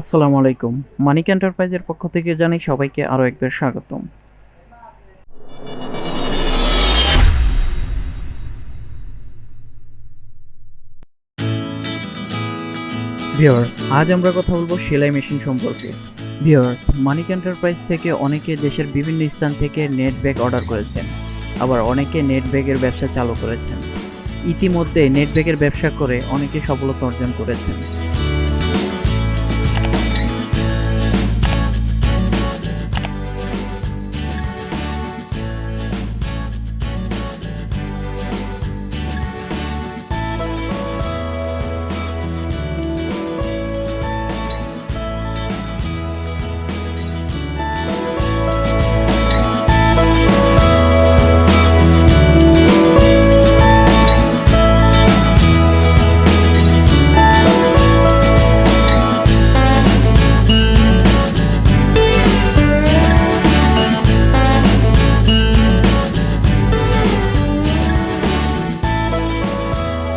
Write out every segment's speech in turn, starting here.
আসসালামু আলাইকুম। মানিক এন্টারপ্রাইজের পক্ষ থেকে জানাই সবাইকে আরও একবার স্বাগতম। ভিওর আজ আমরা কথা বলব সেলাই মেশিন সম্পর্কে। ভিওর মানিক এন্টারপ্রাইজ থেকে অনেকে দেশের বিভিন্ন স্থান থেকে নেট ব্যাগ অর্ডার করেছেন, আবার অনেকে নেট ব্যাগের ব্যবসা চালু করেছেন। ইতিমধ্যে নেট ব্যাগের ব্যবসা করে অনেকে সফলতা অর্জন করেছেন।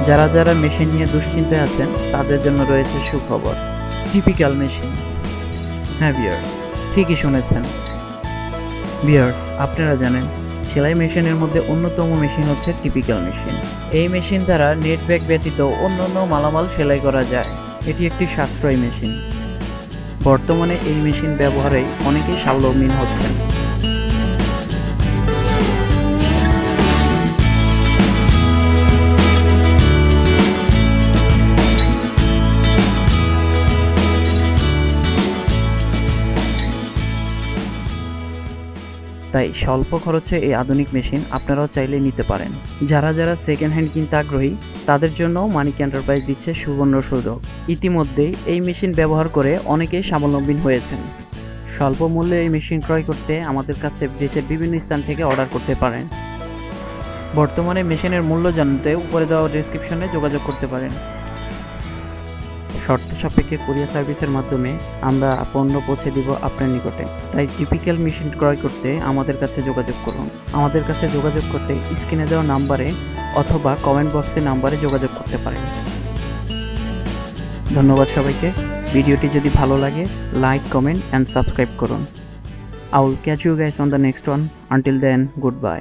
যারা যারা মেশিন নিয়ে দুশ্চিন্তায় আছেন, তাদের জন্য রয়েছে সুখবর। টিপিক্যাল মেশিন হ্যাঁ বিয়ার, ঠিকই শুনেছেন। বিয়ার, আপনারা জানেন, সেলাই মেশিনের মধ্যে অন্যতম মেশিন হচ্ছে টিপিক্যাল মেশিন এই মেশিন দ্বারা নেট ব্যাগ ব্যতীত অন্যান্য মালামাল সেলাই করা যায়। এটি একটি সাশ্রয়ী মেশিন। বর্তমানে এই মেশিন ব্যবহারে অনেকেই স্বাবলম্বী হচ্ছেন। তাই স্বল্প খরচে এই আধুনিক মেশিন আপনারাও চাইলে নিতে পারেন। যারা যারা সেকেন্ড হ্যান্ড কিনতে আগ্রহী, তাদের জন্য মানিক এন্টারপ্রাইজ দিচ্ছে সুবর্ণ সুযোগ। ইতিমধ্যেই এই মেশিন ব্যবহার করে অনেকেই স্বাবলম্বী হয়েছেন। স্বল্প মূল্যে এই মেশিন ক্রয় করতে আমাদের কাছে দেশের বিভিন্ন স্থান থেকে অর্ডার করতে পারেন। বর্তমানে মেশিনের মূল্য জানতে উপরে দেওয়া ডেসক্রিপশনে যোগাযোগ করতে পারেন। শর্ত সাপেক্ষে কুরিয়ার সার্ভিসের মাধ্যমে আমরা পণ্য পৌঁছে দিব আপনার নিকটে। তাই টিপিক্যাল মেশিন ক্রয় করতে আমাদের কাছে যোগাযোগ করুন। আমাদের কাছে যোগাযোগ করতে স্ক্রিনে দেওয়া নাম্বারে অথবা কমেন্ট বক্সে নাম্বারে যোগাযোগ করতে পারেন। ধন্যবাদ সবাইকে। ভিডিওটি যদি ভালো লাগে লাইক কমেন্ট অ্যান্ড সাবস্ক্রাইব করুন। I will catch you guys on the next one until then good bye